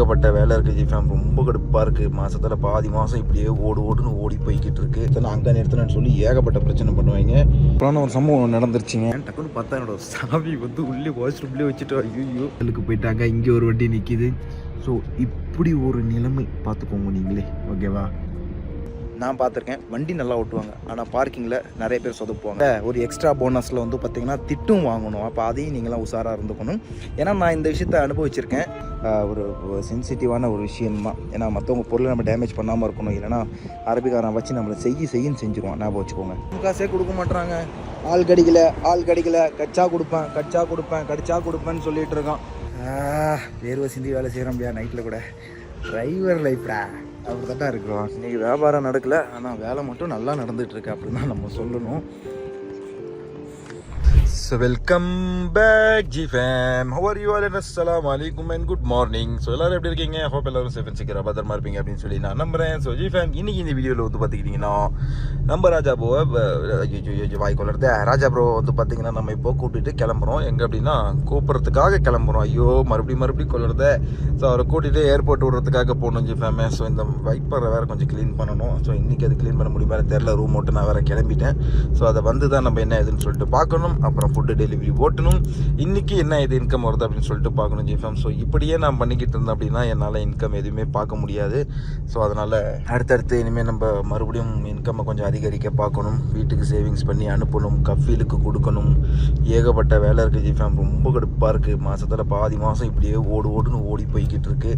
ஏகப்பட்ட வேலை இருக்குது ஜிஃபேம் ரொம்ப கடுப்பாக இருக்குது மாசத்துல பாதி மாதம் இப்படியே ஓடு ஓடுன்னு ஓடி போய்கிட்டு இருக்கு. இத்தனை அங்கே நிறுத்தினேன்னு சொல்லி ஏகப்பட்ட பிரச்சனை பண்ணுவாங்க. அப்புறம் ஒரு சம்பவம் நடந்துருச்சுங்க. டக்குன்னு பார்த்தா என்னோட சாவி வந்து உள்ளே வாஷ் ரூம்லேயே வச்சுட்டு ஐயோ எல்லுக்கு போயிட்டாங்க. இங்கே ஒரு வண்டி நிற்கிது ஸோ இப்படி ஒரு நிலைமை பார்த்துக்கோங்க நீங்களே. ஓகேவா நான் பார்த்துருக்கேன். வண்டி நல்லா ஓட்டுவாங்க. ஆனால் பார்க்கிங்கில் நிறைய பேர் சொதப்புவாங்க. ஒரு எக்ஸ்ட்ரா போனஸில் வந்து பார்த்திங்கன்னா திட்டும் வாங்கணும். அப்போ அதையும் நீங்களாம் உஷாராக இருந்துக்கணும். ஏன்னா நான் இந்த விஷயத்தை அனுபவிச்சிருக்கேன். ஒரு சென்சிட்டிவான ஒரு விஷயம் தான் ஏன்னா மற்றவங்க பொருளை நம்ம டேமேஜ் பண்ணாமல் இருக்கணும். இல்லைன்னா அரபிக்காரன் வச்சு நம்மளை செய்ய செய்யின்னு செஞ்சுருவான். ஞாபகம் வச்சுக்கோங்க. காசே கொடுக்க மாட்டுறாங்க ஆள் கடிக்கல ஆள் கடிக்கல. கச்சா கொடுப்பேன் கச்சா கொடுப்பேன் கடிச்சா கொடுப்பேன்னு சொல்லிட்டு இருக்கான். வேர்வை சிந்தி வேலை செய்கிறோம் முடியா நைட்டில் கூட. டிரைவர் லைஃப்டா அப்படி தான் இருக்கிறோம். இன்னைக்கு வியாபாரம் நடக்கலை ஆனால் வேலை மட்டும் நல்லா நடந்துகிட்ருக்கு அப்படின்னு தான் நம்ம சொல்லணும். So welcome back G fam how are you all அஸ்லாம் வலைக்கும் அண்ட் குட் மார்னிங் ஸோ எல்லாரும் எப்படி இருக்கீங்க? ஹோப் எல்லாரும் சேஃப் அண்ட் சீக்கிரம் பத்திரமா இருப்பீங்க அப்படின்னு சொல்லி நான் நம்புறேன். ஸோ ஜி ஃபேம் இன்னைக்கு இந்த வீடியோவில் வந்து பார்த்துக்கிட்டிங்கன்னா நம்ம ராஜா ப்ரோவை வாய் கொள்ளறது ராஜா ப்ரோ வந்து பார்த்தீங்கன்னா நம்ம இப்போ கூட்டிகிட்டு கிளம்புறோம். எங்கே அப்படின்னா கூப்பிட்றதுக்காக கிளம்புறோம். ஐயோ மறுபடியும் மறுபடியும் கொள்ளுறத ஸோ அவரை கூட்டிகிட்டு ஏர்போர்ட் விடுறதுக்காக போகணும் ஜி ஃபேமே ஸோ இந்த வைப்பரை வேறு கொஞ்சம் க்ளீன் பண்ணணும். ஸோ இன்றைக்கி அது க்ளீன் பண்ண முடியுமா தெரில ரூம் மட்டும் நான் வேறு கிளம்பிட்டேன். ஸோ அதை வந்து தான் நம்ம என்ன ஏதுன்னு சொல்லிட்டு பார்க்கணும். அப்புறம் ஃபுட்டு டெலிவரி ஓட்டணும். இன்றைக்கி என்ன இது இன்கம் வருது அப்படின்னு சொல்லிட்டு பார்க்கணும் ஜிஃபம் ஸோ இப்படியே நான் பண்ணிக்கிட்டு இருந்தேன் அப்படின்னா என்னால் இன்கம் எதுவுமே பார்க்க முடியாது. ஸோ அதனால் அடுத்தடுத்து இனிமேல் நம்ம மறுபடியும் இன்கம்மை கொஞ்சம் அதிகரிக்க பார்க்கணும். வீட்டுக்கு சேவிங்ஸ் பண்ணி அனுப்பணும். கஃபீலுக்கு கொடுக்கணும். ஏகப்பட்ட வேலை இருக்குது ஜிஃபேம் ரொம்ப கடுப்பாக இருக்குது மாதத்தில் பாதி மாதம் இப்படியே ஓடு ஓடுன்னு ஓடி போய்கிட்டு இருக்கு.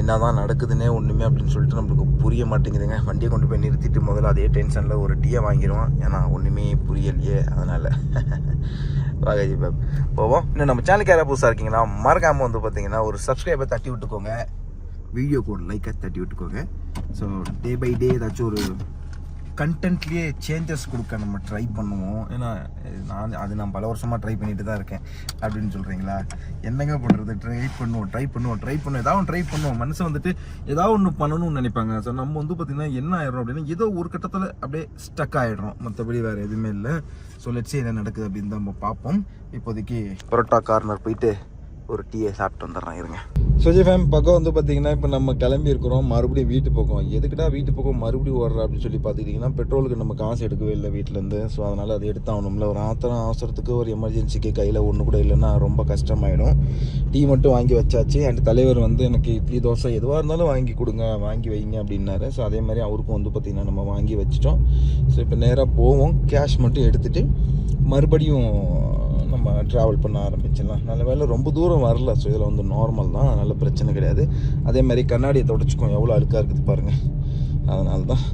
என்ன தான் நடக்குதுன்னே ஒன்றுமே அப்படின்னு சொல்லிட்டு நம்மளுக்கு புரிய மாட்டேங்குதுங்க. வண்டியை கொண்டு போய் நிறுத்திட்டு முதல்ல அதே டென்ஷனில் ஒரு டீயை வாங்கிடுவோம் ஏன்னா ஒன்றுமே புரியலையே அதனால். வாகாஜி பேப் போவோம். இன்னும் நம்ம சேனலுக்கு யாராவது புதுசாக இருக்கீங்கன்னா மறக்காமல் வந்து பார்த்தீங்கன்னா ஒரு சப்ஸ்கிரைபை தட்டி விட்டுக்கோங்க. வீடியோ கூட லைக்கை தட்டி விட்டுக்கோங்க. ஸோ டே பை டே ஏதாச்சும் ஒரு கண்டென்ட்லேயே சேஞ்சஸ் கொடுக்க நம்ம ட்ரை பண்ணுவோம். ஏன்னா நான் அது நான் பல வருஷமாக ட்ரை பண்ணிட்டு தான் இருக்கேன். அப்படின்னு சொல்கிறீங்களா என்னங்க பண்ணுறது ட்ரை பண்ணுவோம் ட்ரை பண்ணுவோம் ட்ரை பண்ணுவோம். ஏதாவது ட்ரை பண்ணுவோம். மனுஷன் வந்துட்டு ஏதாவது ஒன்று பண்ணணும்னு நினைப்பாங்க. ஸோ நம்ம வந்து பார்த்திங்கன்னா என்ன ஆயிடும் அப்படின்னா ஏதோ ஒரு கட்டத்தில் அப்படியே ஸ்டக் ஆகிடுறோம் மற்றபடி வேறு எதுவுமே இல்லை. ஸோ லட்சியம் என்ன நடக்குது அப்படின்னு தான் நம்ம பார்ப்போம். இப்போதைக்கு பரோட்டா கார்னர் போயிட்டு ஒரு டீயை சாப்பிட்டு வந்துடுறேன் இருங்க. சுஜி ஃபேம் பக்கம் வந்து பார்த்தீங்கன்னா இப்போ நம்ம கிளம்பி இருக்கிறோம். மறுபடியும் வீட்டு பக்கம். எதுக்குடா வீட்டு பக்கம் மறுபடியும் ஓடுற அப்படின்னு சொல்லி பார்த்துக்கிட்டிங்கன்னா பெட்ரோலுக்கு நம்ம காசு எடுக்கவே இல்லை வீட்டிலேருந்து ஸோ அதனால் அது எடுத்தாகணும்ல. ஒரு ஆத்திரம் அவசரத்துக்கு ஒரு எமர்ஜென்சிக்கு கையில் ஒன்று கூட இல்லைன்னா ரொம்ப கஷ்டமாயிடும். டீ மட்டும் வாங்கி வச்சாச்சு. அண்ட் தலைவர் வந்து எனக்கு இட்லி தோசை எதுவாக இருந்தாலும் வாங்கி கொடுங்க வாங்கி வைங்க அப்படின்னாரு. ஸோ அதே மாதிரி அவருக்கும் வந்து பார்த்திங்கன்னா நம்ம வாங்கி வச்சிட்டோம். ஸோ இப்போ நேராக போவோம். கேஷ் மட்டும் எடுத்துகிட்டு மறுபடியும் நம்ம ட்ராவல் பண்ண ஆரம்பிச்சிடலாம். நல்ல வேலை ரொம்ப தூரம் வரல. ஸோ இதில் வந்து நார்மல் தான். அதனால் பிரச்சனை கிடையாது. அதே மாதிரி கண்ணாடியை தொடச்சிக்கும். எவ்வளோ அழுக்காக இருக்குது பாருங்கள் அதனால தான்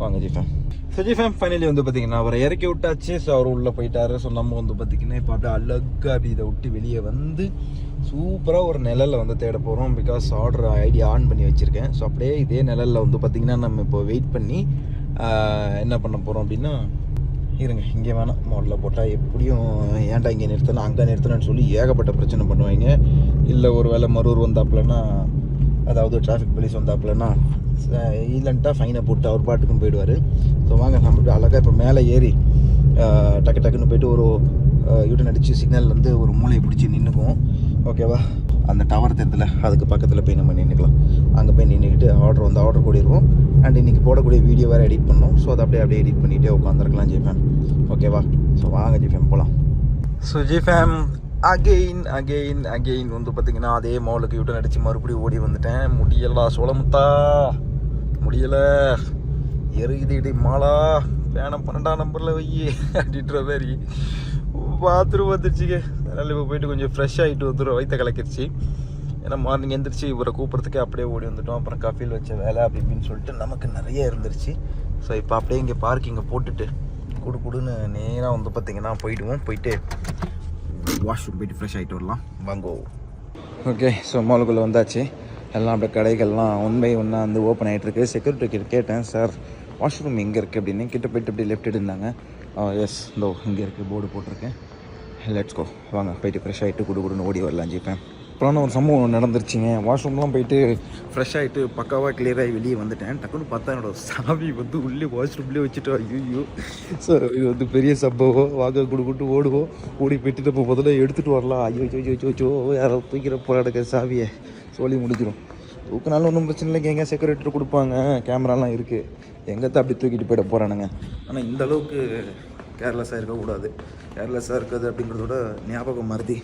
வாங்க ஜிஃபேம் ஸோ ஜிஃபேம் ஃபைனலி வந்து பார்த்தீங்கன்னா அவரை இறக்கி விட்டாச்சு. ஸோ அவர் உள்ளே போயிட்டாரு. ஸோ நம்ம வந்து பார்த்திங்கன்னா இப்போ அப்படியே அழகாக அப்படி இதை விட்டு வெளியே வந்து சூப்பராக ஒரு நிழலில் வந்து தேட போகிறோம் பிகாஸ் ஆர்டர் ஐடி ஆன் பண்ணி வச்சுருக்கேன். ஸோ அப்படியே இதே நிழலில் வந்து பார்த்திங்கன்னா நம்ம இப்போ வெயிட் பண்ணி என்ன பண்ண போகிறோம் அப்படின்னா இருங்க இங்கே வேணாம். மாடலில் போட்டால் எப்படியும் ஏன்டா இங்கே நிறுத்தணும் அங்கே நிறுத்தணும்னு சொல்லி ஏகப்பட்ட பிரச்சனை பண்ணுவாங்க. இல்லை ஒரு வேளை மரூர் வந்தாப்புலன்னா அதாவது டிராஃபிக் போலீஸ் வந்தாப்புலன்னா இல்லைன்ட்டா ஃபைனை போட்டு அவர் பாட்டுக்கும் போயிடுவார். ஸோ வாங்க நம்ம அழகாக இப்போ மேலே ஏறி டக்கு டக்குன்னு போயிட்டு ஒரு யூட்டன் அடித்து சிக்னல் வந்து ஒரு மூளையை பிடிச்சி நின்றுக்குவோம் ஓகேவா அந்த டவர் தெரியுதுல அதுக்கு பக்கத்தில் போய் நம்ம நின்றுக்கலாம் அங்கே போய் நின்றுக்கிட்டு ஆர்டர் வந்து ஆர்டர் கூடிடுவோம் அண்ட் இன்றைக்கி போடக்கூடிய வீடியோ வேறு எடிட் பண்ணோம் ஸோ அதை அப்படியே அப்படியே எடிட் பண்ணிகிட்டே உட்காந்துருக்கலாம் ஜிஃபேம் ஓகேவா ஸோ வாங்க ஜிஃபேம் போகலாம் so G fam again again again வந்து பார்த்திங்கன்னா அதே மாலுக்கு யூட்டன் அடித்து மறுபடியும் ஓடி வந்துட்டேன். முடியலா சோளமுத்தா முடியலை. எருகுது இடி மாலா. பேனம் பன்னெண்டாம் நம்பரில் வை. அப்படின்ற மாதிரி. பாத்ரூம் வந்துருச்சுங்க. அதனால் இப்போ போயிட்டு கொஞ்சம் ஃப்ரெஷ் ஆகிட்டு வந்துடும் வயிற்ற கலக்கிருச்சு. ஏன்னா மார்னிங் எந்திரிச்சு இவரை கூப்பிட்றதுக்கே அப்படியே ஓடி வந்துட்டோம். அப்புறம் கஃபீல் வச்ச வேலை அப்படி இப்படின்னு சொல்லிட்டு நமக்கு நிறைய இருந்துருச்சு. ஸோ இப்போ அப்படியே இங்கே பார்க்கிங்கை போட்டுட்டு குடு குடுன்னு நேராக வந்து பார்த்தீங்கன்னா போயிடுவோம். போயிட்டு வாஷ்ரூம் போயிட்டு ஃப்ரெஷ் ஆகிட்டு வரலாம். வாங்கோ. ஓகே ஸோ மாலுக்குள்ளே வந்தாச்சு. எல்லாம் அப்படியே கடைகள்லாம் ஒன் பை ஒன்னாக வந்து ஓப்பன் ஆகிட்டு இருக்கு. செக்யூரிட்டி கேட்டேன் சார் வாஷ்ரூம் எங்கே இருக்குது அப்படின்னு. கிட்ட போயிட்டு அப்படியே லெஃப்ட் எடுந்தாங்க எஸ் இந்தோ இங்கே இருக்குது போர்டு போட்டிருக்கேன். லெட்ஸ் கோ வாங்க போயிட்டு ஃப்ரெஷ் ஆகிட்டு குடு குடுன்னு ஓடி வரலாம் ஜிப்பேன் அப்புறம் ஒரு சம்பவம் நடந்துருச்சுங்க. வாஷ்ரூம்லாம் போயிட்டு ஃப்ரெஷ் ஆகிட்டு பக்காவாக கிளியராகி வெளியே வந்துட்டேன். டக்குன்னு பார்த்தா என்னோட சாவி வந்து உள்ளே வாஷ்ரூம்லேயே வச்சுட்டோம் ஐயோ ஸோ இது வந்து பெரிய சம்பவம். வாங்க குடுக்குட்டு ஓடுவோம். ஓடி போயிட்டு நம்ம முதல்ல எடுத்துகிட்டு வரலாம். ஐயோ ஐயோ ஐயோ ஐயோ யாரோ தூக்கிற போராடுக்க சாவியை. சொல்லி முடிஞ்சிடும் தூக்கினாலும் ஒன்றும் பிரச்சனை இல்லைங்க. எங்கே செக்யூரிட்டி கொடுப்பாங்க. கேமராலாம் இருக்குது எங்கேத்தான் அப்படி தூக்கிட்டு போயிட போகிறானுங்க ஆனால் இந்த அளவுக்கு கேர்லெஸ்ஸாக இருக்கக்கூடாது. கேர்லெஸ்ஸாக இருக்கிறது அப்படிங்கிறதோட ஞாபகம் மருதி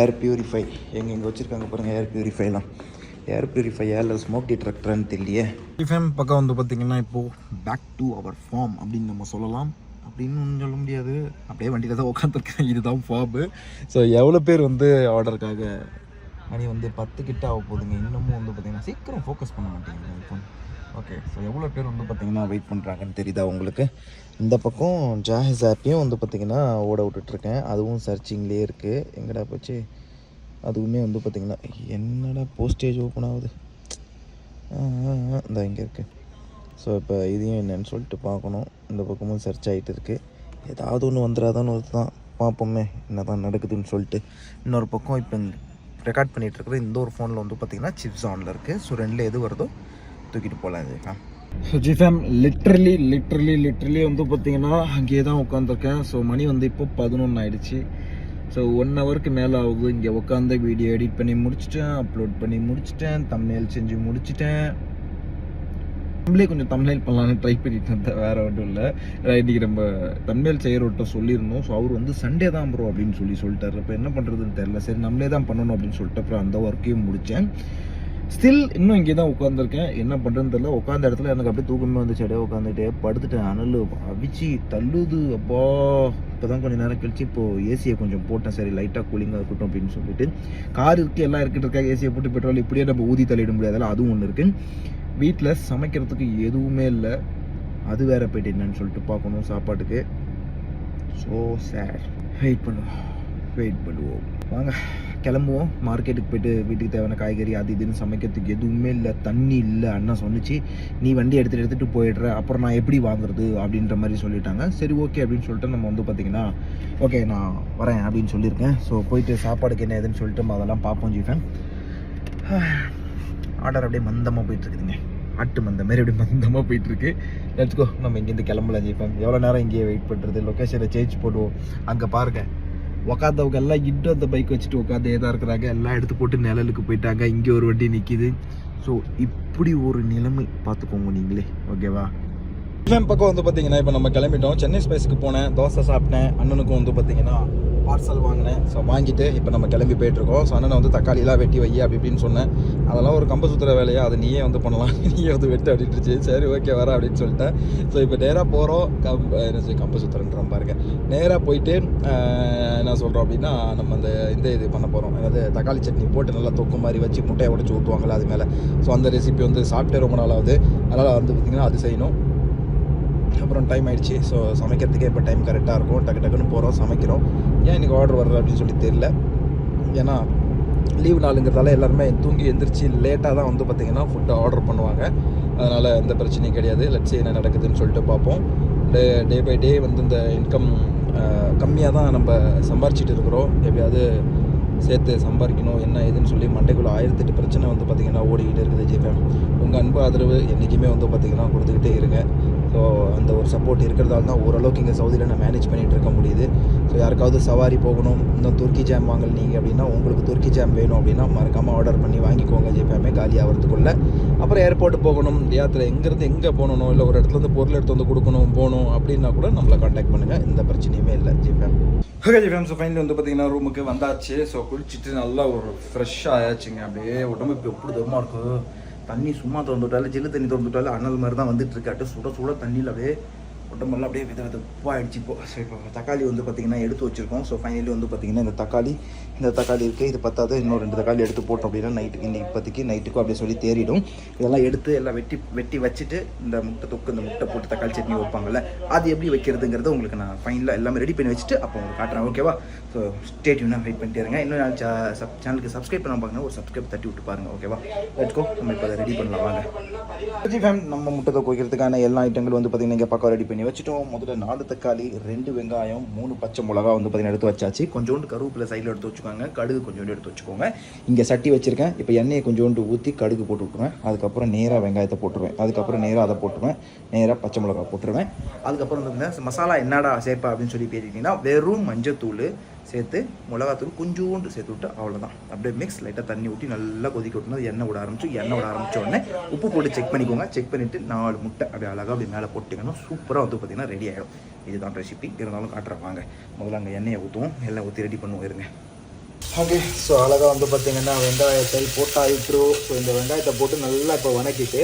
ஏர் பியூரிஃபை எங்கே இங்கே வச்சுருக்காங்க பாருங்கள் ஏர் பியூரிஃபைலாம் ஏர் பியூரிஃபை ஏரில் ஸ்மோக் டிடெக்டர்னு தெரியலையே. டிஃபேம் பக்கம் வந்து பார்த்திங்கன்னா இப்போது பேக் டு அவர் ஃபார்ம் அப்படின்னு நம்ம சொல்லலாம். அப்படின்னு சொல்ல முடியாது. அப்படியே வண்டியில் தான் உட்காந்துருக்கேன் இதுதான் ஃபார்மு ஸோ எவ்வளோ பேர் வந்து ஆர்டருக்காக மணி வந்து பத்து கிட்ட ஆக போகுதுங்க. இன்னமும் வந்து பார்த்திங்கன்னா சீக்கிரம் ஃபோக்கஸ் பண்ண மாட்டேங்குது ஐஃபோன் ஓகே ஸோ எவ்வளோ பேர் வந்து பார்த்தீங்கன்னா வெயிட் பண்ணுறாங்கன்னு தெரியுதா உங்களுக்கு? இந்த பக்கம் ஜாஹிஸ் ஆப்பையும் வந்து பார்த்திங்கன்னா ஓட விட்டுட்ருக்கேன் அதுவும் சர்ச்சிங்லேயே இருக்குது எங்கடா போச்சு? அதுவுமே வந்து பார்த்திங்கன்னா என்னடா போஸ்டேஜ் ஓப்பன் ஆகுது? இந்த இங்கே இருக்குது ஸோ இப்போ இதையும் என்னன்னு சொல்லிட்டு பார்க்கணும். இந்த பக்கமும் சர்ச் ஆகிட்டு இருக்குது ஏதாவது ஒன்று வந்துடாதான்னு ஒரு தான் பார்ப்போமே என்ன தான் நடக்குதுன்னு சொல்லிட்டு. இன்னொரு பக்கம் இப்போ ரெக்கார்ட் பண்ணிகிட்டு இருக்கிற இந்த ஒரு ஃபோனில் வந்து பார்த்தீங்கன்னா சிப்ஸ் ஆனில் இருக்குது ஸோ ரெண்டில் எது வருதோ தூக்கிட்டு போகலாம் G fam so G fam literally literally literally வந்து பார்த்தீங்கன்னா அங்கேயே தான் உட்காந்துருக்கேன் ஸோ மணி வந்து இப்போ பதினொன்று ஆயிடுச்சு. ஸோ ஒன் ஹவருக்கு மேலே ஆகுது. இங்கே உட்காந்து வீடியோ எடிட் பண்ணி முடிச்சிட்டேன் அப்லோட் பண்ணி முடிச்சிட்டேன் தமிழ் செஞ்சு முடிச்சிட்டேன். நம்மளே கொஞ்சம் தமிழ் பண்ணலான்னு ட்ரை பண்ணிட்டு இருந்தேன். வேறு ஒன்றும் இல்லை. இன்றைக்கி நம்ம தமிழ் செய்கிறவர்கிட்ட சொல்லியிருந்தோம். ஸோ அவர் வந்து சண்டே தான் ப்ரோ அப்படின்னு சொல்லி சொல்லிட்டாரு. இப்போ என்ன பண்ணுறதுன்னு தெரில சரி நம்மளே தான் பண்ணணும் அப்படின்னு சொல்லிட்டு அப்புறம் அந்த ஒர்க்கையும் முடித்தேன் ஸ்டில் இன்னும் இங்கே தான் உட்காந்துருக்கேன் என்ன பண்ணுறதுன்னு தெரியல. உட்காந்த இடத்துல எனக்கு அப்படியே தூக்கமே வந்துச்சு. அப்படியே உட்காந்துட்டே படுத்துட்டேன். அனல் அவிச்சு தள்ளுது. அப்பா. இப்போ தான் கொஞ்சம் நேரம் கழிச்சு இப்போது ஏசியை கொஞ்சம் போட்டேன். சரி லைட்டாக கூலிங்காக இருக்கட்டும் அப்படின்னு சொல்லிட்டு. கார் இருக்குது எல்லாம் இருக்கிட்டு இருக்கா? ஏசியை போட்டு பெட்ரோல் இப்படியே நம்ம ஊதி தள்ளிட முடியாதுல்ல. அதுவும் ஒன்று இருக்குது வீட்டில் சமைக்கிறதுக்கு எதுவுமே இல்லை. அது வேற போயிட்டு என்னன்னு சொல்லிட்டு பார்க்கணும் சாப்பாட்டுக்கு. ஸோ சேட் வெயிட் பண்ணுவோம். வெயிட் பண்ணுவோம். வாங்க. கிளம்புவோம். மார்க்கெட்டுக்கு போயிட்டு வீட்டுக்கு தேவையான காய்கறி அது இதுன்னு சமைக்கிறதுக்கு எதுவுமே இல்லை. தண்ணி இல்லை அண்ணா சொன்னிச்சு. நீ வண்டி எடுத்துகிட்டு எடுத்துகிட்டு போயிடுற. அப்புறம் நான் எப்படி வாங்குறது அப்படின்ற மாதிரி சொல்லிட்டாங்க. சரி ஓகே அப்படின்னு சொல்லிட்டு நம்ம வந்து பார்த்திங்கன்னா ஓகே நான் வரேன் அப்படின்னு சொல்லியிருக்கேன். ஸோ போயிட்டு சாப்பாடுக்கு என்ன ஏதுன்னு சொல்லிட்டு நம்ம அதெல்லாம் பார்ப்போம் ஜீஃபேன் ஆர்டர் அப்படியே மந்தமாக போயிட்டுருக்குதுங்க. ஆட்டு மந்த மாதிரி அப்படியே மந்தமாக போயிட்டுருக்கு. இருக்கு நம்ம இங்கேருந்து கிளம்பலாம் ஜெயிப்போம் எவ்வளோ நேரம் இங்கேயே வெயிட் பண்ணுறது லொக்கேஷனை சேஞ்ச் போடுவோம். அங்கே பாருங்க. உக்காந்தவங்க எல்லாம் இன்னும் அந்த பைக் வச்சுட்டு உட்காந்து தான் இருக்கிறாங்க. எல்லாம் எடுத்து போட்டு நிழலுக்கு போயிட்டாங்க. இங்கே ஒரு வண்டி நிற்கிது ஸோ இப்படி ஒரு நிலைமை பார்த்துக்கோங்க நீங்களே. ஓகேவா பக்கம் வந்து பார்த்தீங்கன்னா இப்போ நம்ம கிளம்பிட்டோம். சென்னை ஸ்பைஸுக்கு போனேன். தோசை சாப்பிட்டேன். அண்ணனுக்கும் வந்து பார்த்தீங்கன்னா பார்சல் வாங்கினேன். ஸோ வாங்கிட்டு இப்போ நம்ம கிளம்பி போயிட்டுருக்கோம். ஸோ அண்ணனை வந்து தக்காளிலாம் வெட்டி வை அப்படி இப்படின்னு சொன்னேன். அதெல்லாம் ஒரு கம்ப சுத்துற வேலையா? அதை நீயே வந்து பண்ணலாம். நீயே வந்து வெட்டு அப்படின்ட்டுச்சு சரி ஓகே வர அப்படின்னு சொல்லிட்டேன். ஸோ இப்போ நேராக போகிறோம் கம் என்ன சொல்லி கம்ப சுத்துறன்ற பாருங்க. நேராக போயிட்டு என்ன சொல்கிறோம் அப்படின்னா நம்ம அந்த இந்த இது பண்ண போகிறோம் அதாவது தக்காளி சட்னி போட்டு நல்லா தொக்கு மாதிரி வச்சு முட்டையை உடச்சி ஊற்றுவாங்களே அது மேலே. ஸோ அந்த ரெசிபி வந்து சாப்பிட்டே ரொம்ப நாளாவது. அதனால் வந்து பார்த்திங்கன்னா அது செய்யணும். அப்புறம் டைம் ஆயிடுச்சு. ஸோ சமைக்கிறதுக்கே இப்போ டைம் கரெக்டாக இருக்கும். டக்கு டக்குன்னு போகிறோம் சமைக்கிறோம். ஏன் இன்றைக்கி ஆர்டர் வர்றது அப்படின்னு சொல்லி தெரியல. ஏன்னா லீவ் நாளுங்கிறதால எல்லாருமே தூங்கி எந்திரிச்சு லேட்டாக தான் வந்து பார்த்திங்கன்னா ஃபுட்டை ஆர்டர் பண்ணுவாங்க. அதனால் எந்த பிரச்சனையும் கிடையாது. லட்சியம் என்ன நடக்குதுன்னு சொல்லிட்டு பார்ப்போம். டே டே பை டே வந்து இந்த இன்கம் கம்மியாக தான் நம்ம சம்பாரிச்சிட்டு இருக்கிறோம். எப்படியாவது சேர்த்து சம்பாதிக்கணும் என்ன ஏதுன்னு சொல்லி மண்டைக்குள்ளே ஆயிரத்தெட்டு பிரச்சனை வந்து பார்த்திங்கன்னா ஓடிக்கிட்டு இருக்குது ஜிஃபேம் உங்கள் அன்பு ஆதரவு என்றைக்குமே வந்து பார்த்திங்கன்னா கொடுத்துக்கிட்டே இருங்க. ஸோ அந்த ஒரு சப்போர்ட் இருக்கிறதால தான் ஓரளவுக்கு இங்கே சவுதியில் நான் மேனேஜ் பண்ணிகிட்டு இருக்க முடியுது. ஸோ யாருக்காவது சவாரி போகணும் இன்னும் துருக்கி ஜாம் வாங்கலீங்க அப்படின்னா உங்களுக்கு துருக்கி ஜாம் வேணும் அப்படின்னா மறக்காமல் ஆர்டர் பண்ணி வாங்கிக்கோங்க ஜிஃபேமே காலி ஆகிறதுக்குள்ள அப்புறம் ஏர்போர்ட் போகணும் யாத்திரை எங்கேருந்து எங்கே போகணும் இல்லை ஒரு இடத்துல இருந்து பொருள் எடுத்து வந்து கொடுக்கணும் போகணும் அப்படின்னா கூட நம்மளை காண்டாக்ட் பண்ணுங்கள் எந்த பிரச்சனையுமே இல்லை G fam okay G fam so finally வந்து பார்த்தீங்கன்னா ரூமுக்கு வந்தாச்சு. ஸோ குளிச்சுட்டு நல்லா ஒரு ஃப்ரெஷ்ஷாக ஆயாச்சுங்க. அப்படியே உடம்பு இப்போ எப்படி தூரமாக இருக்குது தண்ணி சும்மா திறந்துவிட்டாலும் ஜில்லு தண்ணி திறந்துட்டாலும் அனல் மாதிரி தான் வந்துட்டு இருக்காட்டு சுட சுட தண்ணியில் அப்படியே உடம்பெல்லாம் அப்படியே வித விதப்பாக ஆயிடுச்சு இப்போ. ஸோ இப்போ தக்காளி வந்து பார்த்திங்கன்னா எடுத்து வச்சுருக்கோம். ஸோ ஃபைனலி வந்து பார்த்திங்கன்னா இந்த தக்காளி இந்த தக்காளி இருக்குது இது பத்தாது இன்னும் ரெண்டு தக்காளி எடுத்து போட்டோம் அப்படின்னா நைட்டுக்கு இன்னைக்கு இப்போதைக்கு நைட்டுக்கும் அப்படி சொல்லி தேறிடும். இதெல்லாம் எடுத்து எல்லாம் வெட்டி வெட்டி வச்சுட்டு இந்த முட்டை தொக்கு இந்த முட்டை போட்டு தக்காளி சட்னி வைப்பாங்கல்ல அது எப்படி வைக்கிறதுங்கிறத உங்களுக்கு நான் ஃபைனலாக எல்லாமே ரெடி பண்ணி வச்சுட்டு அப்போ உங்களுக்கு காட்டுறேன் ஓகேவா ஸோ ஸ்டேட்யூனாக வெயிட் பண்ணிட்டே இருங்க. இன்னும் நான் சப் சேனலுக்கு சப்ஸ்கிரைப் பண்ண பார்க்கணும் ஒரு சப்ஸ்கிரைப் தட்டி விட்டு பாருங்க ஓகேவா லெட்ஸ்கோ நம்ம இப்போ அதை ரெடி பண்ணலாம் வாங்க. ஜி ஃபேம் நம்ம முட்டை தொக்கு வைக்கிறதுக்கான எல்லா ஐட்டங்களும் வந்து பார்த்திங்கன்னா இங்கே பக்கம் ரெடி பண்ணி வச்சுட்டோம். முதல்ல நாலு தக்காளி ரெண்டு வெங்காயம் மூணு பச்சை மிளகா வந்து பார்த்திங்கன்னா எடுத்து வச்சாச்சு. கொஞ்சோண்டு கருவேப்பிலை சைடில் எடுத்து வச்சுக்கோங்க. கடுகு கொஞ்சோண்டு எடுத்து வச்சுக்கோங்க. இங்கே சட்டி வச்சுருக்கேன். இப்போ எண்ணெயை கொஞ்சோண்டு ஊற்றி கடுகு போட்டு விட்ருவேன் அதுக்கப்புறம் நேராக வெங்காயத்தை போட்டுருவேன். அதுக்கப்புறம் நேராக அதை போட்டுருவேன். நேராக பச்சை மிளகா போட்டுருவேன். அதுக்கப்புறம் வந்து மசாலா என்னடா சேர்ப்பா அப்படின்னு சொல்லி கேட்டிங்கன்னா வெறும் மஞ்சத்தூள் சேர்த்து மிளகாத்தூள் கொஞ்சோண்டு சேர்த்து விட்டு அவ்வளோதான் அப்படியே மிக்ஸ் லைட்டாக தண்ணி ஊற்றி நல்லா கொதிக்க விட்டுனா எண்ணெய் விட ஆரம்பிச்சு எண்ணெய் விட ஆரம்பிச்ச உடனே உப்பு போட்டு செக் பண்ணிக்கோங்க. செக் பண்ணிவிட்டு நாலு முட்டை அப்படியே அழகாக அப்படி மேலே போட்டிங்கன்னா சூப்பராக வந்து பார்த்தீங்கன்னா ரெடி ஆகிடும் இதுதான் ரெசிபி இருந்தாலும் காட்டுறேன். வாங்க. முதல்ல அங்கே எண்ணெயை ஊற்றுவோம் எல்லாம் ஊற்றி ரெடி பண்ணுவோம். இருங்க. ஓகே ஸோ அழகாக வந்து பார்த்திங்கன்னா வெங்காயத்தை போட்டாயிட்டு ஸோ இந்த வெங்காயத்தை போட்டு நல்லா இப்போ வணக்கிட்டு